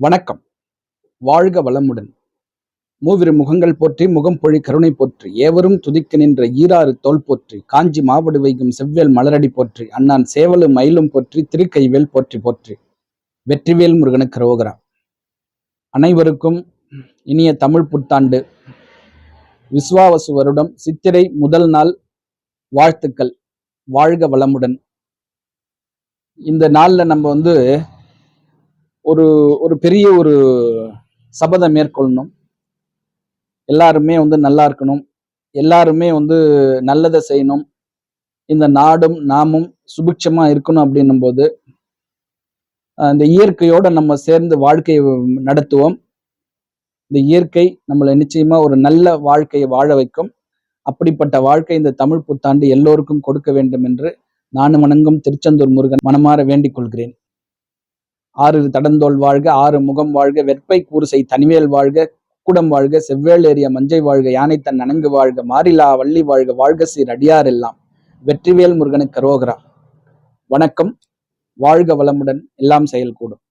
வணக்கம். வாழ்க வளமுடன். மூவிரு முகங்கள் போற்றி முகம் பொழி கருணை போற்றி. ஏவரும் துதிக்க நின்ற ஈராறு தோல் போற்றி. காஞ்சி மாவடு வைகும் செவ்வேல் மலரடி போற்றி. அண்ணான் சேவலு மயிலும் போற்றி திருக்கைவேல் போற்றி போற்றி. வெற்றிவேல் முருகனுக்கு ரோகரா அனைவருக்கும் இனிய தமிழ் புத்தாண்டு. விஸ்வாவசு வருடம் சித்திரை முதல் நாள் வாழ்த்துக்கள். வாழ்க வளமுடன். இந்த நாள்ல நம்ம வந்து ஒரு ஒரு பெரிய ஒரு சபதம் மேற்கொள்ளணும். எல்லாருமே வந்து நல்லா இருக்கணும். எல்லாருமே வந்து நல்லதை செய்யணும். இந்த நாடும் நாமும் சுபிட்சமா இருக்கணும் அப்படின்னும் போது இந்த இயற்கையோட நம்ம சேர்ந்து வாழ்க்கையை நடத்துவோம். இந்த இயற்கை நம்மளை நிச்சயமா ஒரு நல்ல வாழ்க்கையை வாழ வைக்கும். அப்படிப்பட்ட வாழ்க்கை இந்த தமிழ் புத்தாண்டு எல்லோருக்கும் கொடுக்க வேண்டும் என்று நானும் வணங்கும் திருச்செந்தூர் முருகன் மனமாற வேண்டிக் கொள்கிறேன். ஆறு தடந்தோல் வாழ்க ஆறு முகம் வாழ்க வெற்பை கூறுசை தனிவேல் வாழ்க குடம் வாழ்க செவ்வேல் ஏறிய மஞ்சை வாழ்க யானை தன் நனங்கு வாழ்க மாரிலா வள்ளி வாழ்க வாழ்க சீர் அடியார் எல்லாம். வெற்றிவேல் முருகனுக்கு ரோகரா வணக்கம். வாழ்க வளமுடன் எல்லாம் செயல் கூடும்